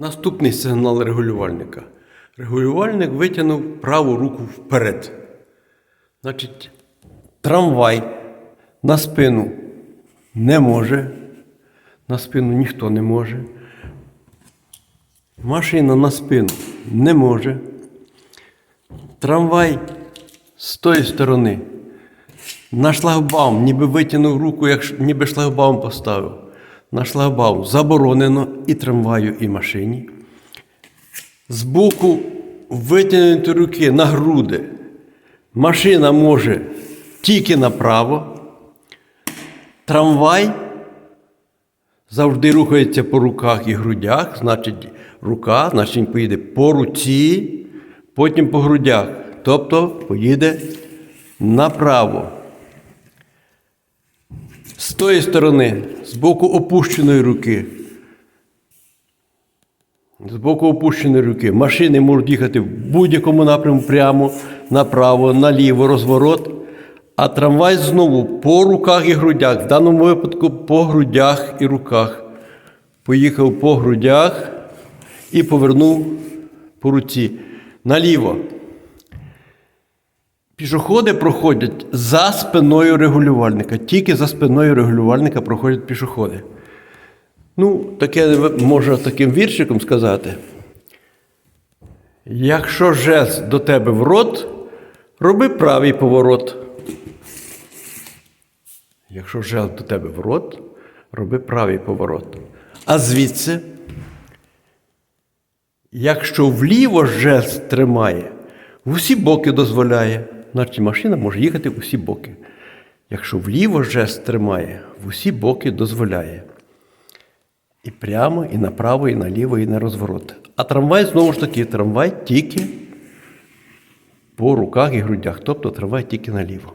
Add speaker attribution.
Speaker 1: Наступний сигнал регулювальника. Регулювальник витягнув праву руку вперед. Значить, трамвай на спину не може. На спину ніхто не може. Машина на спину не може. Трамвай з тої сторони на шлагбаум, ніби витягнув руку, як ніби шлагбаум поставив. На шлагбаум заборонено і трамваю, і машині. Збоку витягнути руки на груди. Машина може тільки направо. Трамвай завжди рухається по руках і грудях, значить, рука, значить він поїде по руці, потім по грудях. Тобто поїде направо. Тої сторони, з боку опущеної руки. З боку опущеної руки. Машини можуть їхати в будь-якому напрямку прямо, направо, наліво, розворот. А трамвай знову по руках і грудях. В даному випадку по грудях і руках. Поїхав по грудях і повернув по руці. Наліво. Пішоходи проходять за спиною регулювальника. Тільки за спиною регулювальника проходять пішоходи. Ну, таке можу таким віршиком сказати. Якщо жест до тебе в рот, роби правий поворот. Якщо жест до тебе в рот, роби правий поворот. А звідси, якщо вліво жест тримає, в усі боки дозволяє, значить машина може їхати усі боки. Якщо вліво жест тримає, в усі боки дозволяє. І прямо, і направо, і наліво, і на розворот. А трамвай знову ж таки, трамвай тільки по руках і грудях, тобто трамвай тільки наліво.